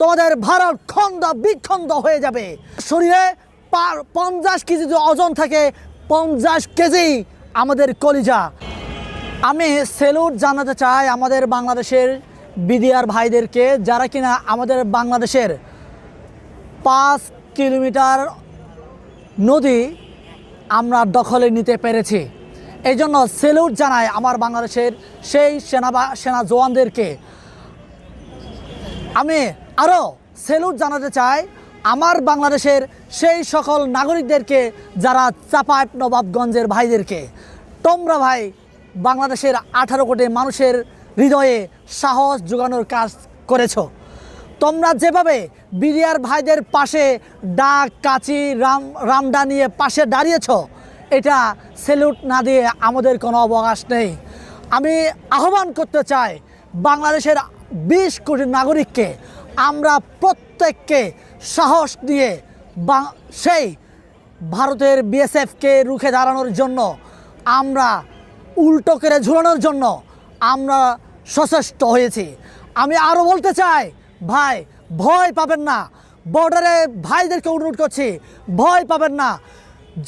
তোমাদের ভারত খন্দ বিখন্দ হয়ে যাবে। শরীরে পঞ্চাশ কেজি যদি ওজন থাকে, পঞ্চাশ কেজি আমাদের কলিজা। আমি সেলুট জানাতে চাই আমাদের বাংলাদেশের বিডিআর ভাইদেরকে, যারা কিনা আমাদের বাংলাদেশের পাঁচ কিলোমিটার নদী আমরা দখলে নিতে পেরেছি। এই জন্য সেলুট জানাই আমার বাংলাদেশের সেই সেনা সেনা জওয়ানদেরকে। আমি আরও সেলুট জানাতে চাই আমার বাংলাদেশের সেই সকল নাগরিকদেরকে, যারা চাপায় নবাবগঞ্জের ভাইদেরকে। তোমরা ভাই, বাংলাদেশের আঠারো কোটি মানুষের হৃদয়ে সাহস যোগানোর কাজ করেছ। তোমরা যেভাবে বিরিয়ার ভাইদের পাশে ডাক, কাচি, রাম, রামডা নিয়ে পাশে দাঁড়িয়েছো, এটা সেলুট না দিয়ে আমাদের কোনো অবকাশ নেই। আমি আহ্বান করতে চাই বাংলাদেশের বিশ কোটি নাগরিককে আমরা প্রত্যেককে সাহস দিয়ে বা- সেই ভারতের বিএসএফকে রুখে দাঁড়ানোর জন্য, আমরা উল্টো করে ঝুলানোর জন্য আমরা সচেষ্ট হয়েছি। আমি আরও বলতে চাই, ভাই, ভয় পাবেন না। বর্ডারে ভাইদেরকে অনুরোধ করছি, ভয় পাবেন না।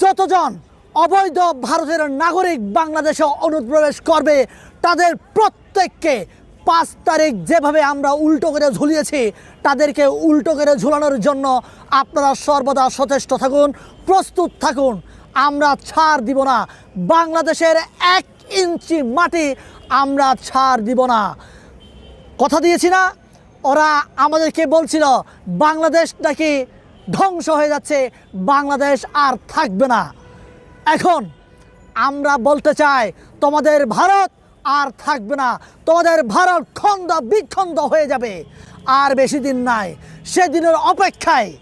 যতজন অবৈধ ভারতের নাগরিক বাংলাদেশে অনুপ্রবেশ করবে, তাদের প্রত্যেককে পাঁচ তারিখ যেভাবে আমরা উল্টো করে ঝুলিয়েছি, তাদেরকে উল্টো করে ঝুলানোর জন্য আপনারা সর্বদা সচেষ্ট থাকুন, প্রস্তুত থাকুন। আমরা ছাড় দিব না। বাংলাদেশের এক ইঞ্চি মাটি আমরা ছাড় দিব না। কথা দিয়েছি না? ওরা আমাদেরকে বলছিল, বাংলাদেশ নাকি ধ্বংস হয়ে যাচ্ছে। বাংলাদেশ আর থাকবে না। এখন আমরা বলতে চাই, তোমাদের ভারত আর থাকবে না। তোমাদের ভারত খন্দ বিখন্দ হয়ে যাবে। আর বেশি দিন নাই, সেদিনের অপেক্ষায়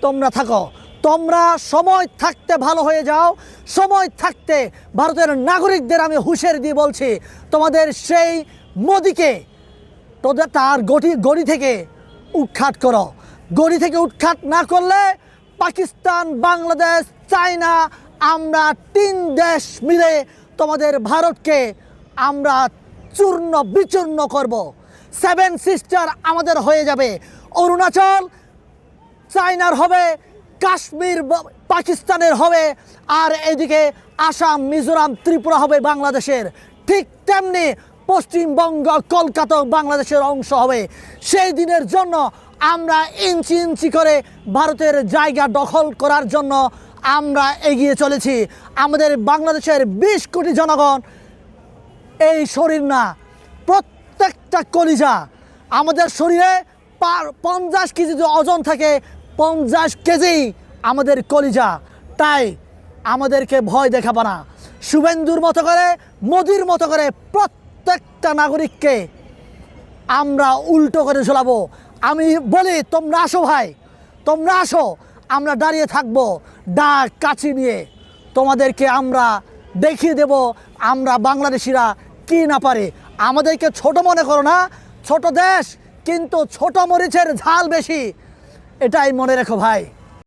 তোমরা থাকো। তোমরা সময় থাকতে ভালো হয়ে যাও। সময় থাকতে ভারতের নাগরিকদের আমি হুঁশিয়ারি দিয়ে বলছি, তোমাদের সেই মোদিকে, তোদের তার গড়ি গড়ি থেকে উৎখাত করো। গড়ি থেকে উৎখাত না করলে পাকিস্তান, বাংলাদেশ, চায়না, আমরা তিন দেশ মিলে তোমাদের ভারতকে আমরা চূর্ণ বিচূর্ণ করব। সেভেন সিস্টার আমাদের হয়ে যাবে। অরুণাচল চায়নার হবে, কাশ্মীর পাকিস্তানের হবে, আর এদিকে আসাম, মিজোরাম, ত্রিপুরা হবে বাংলাদেশের। ঠিক তেমনি পশ্চিমবঙ্গ কলকাতা বাংলাদেশের অংশ হবে। সেই দিনের জন্য আমরা ইঞ্চি ইঞ্চি করে ভারতের জায়গা দখল করার জন্য আমরা এগিয়ে চলেছি। আমাদের বাংলাদেশের বিশ কোটি জনগণ এই শরীর না, প্রত্যেকটা কলিজা আমাদের শরীরে পঞ্চাশ কেজি যদি ওজন থাকে, পঞ্চাশ কেজি আমাদের কলিজা। তাই আমাদেরকে ভয় দেখাবো না। শুভেন্দুর মতো করে, মোদির মতো করে প্রত্যেকটা নাগরিককে আমরা উল্টো করে ঝোলাবো। আমি বলি, তোমরা আসো ভাই, তোমরা আসো, আমরা দাঁড়িয়ে থাকব ডাক কাছি নিয়ে। তোমাদেরকে আমরা দেখিয়ে দেব, আমরা বাংলাদেশিরা কি না পারে? আমাদেরকে ছোট মনে করো না, ছোট দেশ, কিন্তু ছোট মরিচের ঝাল বেশি। এটাই মনে রেখো ভাই।